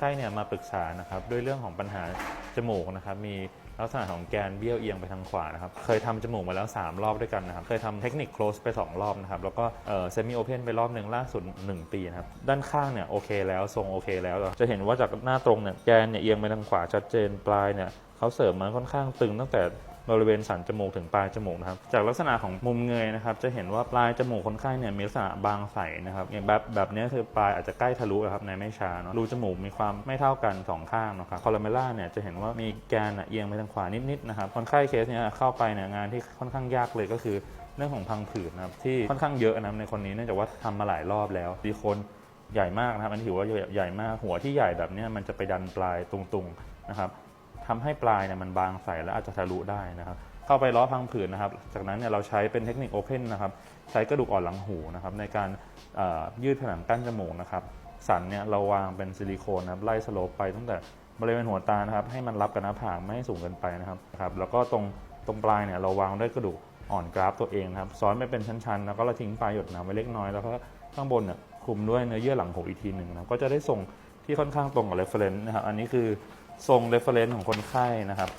ไข้เนี่ยมาปรึกษานะครับด้วยเรื่องของปัญหาจมูกนะครับมีลักษณะของแกนเบี้ยวเอียงไปทางขวานะครับเคยทำจมูกมาแล้ว 3 รอบด้วยกันนะครับเคยทำเทคนิค close ไป 2 รอบนะครับแล้วก็เซมิโอเพนไปรอบหนึ่งล่าสุด 1 ปีนะครับด้านข้างเนี่ยโอเคแล้วทรงโอเคแล้ว จะเห็นว่าจากหน้าตรงเนี่ยแกนเนี่ยเอียงไปทางขวาชัดเจนปลายเนี่ยเขาเสริมมาค่อนข้างตึงตั้งแต่ บริเวณสันจมูกถึงปลายจมูกนะครับ จากลักษณะของมุมเงยนะครับ จะเห็นว่าปลายจมูกคนไข้เนี่ยมีลักษณะบางใสนะครับอย่างแบบแบบนี้คือปลายอาจจะใกล้ทะลุนะครับในไม่ช้าเนาะรูจมูกมีความไม่เท่ากันสองข้างนะครับคอลลาเมล่าเนี่ยจะเห็นว่ามีแกนเอียงไปทางขวานิดๆนะครับคนไข้เคสเนี่ยเข้าไปเนี่ยงานที่ค่อนข้างยากเลยก็คือเรื่องของพังผืดนะครับที่ค่อนข้างเยอะนะครับในคนนี้เนื่องจากว่าทำมาหลายรอบแล้วดีคนใหญ่มากนะครับอันนี้ถือว่าใหญ่มากหัวที่ใหญ่แบบนี้มันจะไปดันปลายตรงๆนะครับ ทำให้ปลายเนี่ยมันบางใสและอาจจะทะลุได้นะครับ เข้าไปล้อพังผืดนะครับ จากนั้นเนี่ยเราใช้เป็นเทคนิคโอเพนนะครับใช้กระดูกอ่อนหลังหูนะครับในการยืดผนังกั้นจมูกนะครับสันเนี่ยเราวางเป็นซิลิโคนนะครับไล่สโลปไปตั้งแต่บริเวณหัวตานะครับให้มันรับกับหน้าผากไม่ให้สูงเกินไปนะครับครับแล้วก็ตรงตรงปลายเนี่ยเราวางด้วยกระดูกอ่อนกราฟตัวเองนะครับซ้อนไม่เป็นชั้นๆ แล้วก็เราทิ้งปลายหยดน้ำไว้เล็กน้อยแล้วก็ข้างบนเนี่ยคลุมด้วยเนื้อเยื่อหลังหูอีกทีหนึ่งนะครับก็จะได้ทรงที่ค่อนข้างตรงกับ reference นะครับอันนี้คือ ทรง reference ของคนไข้นะครับ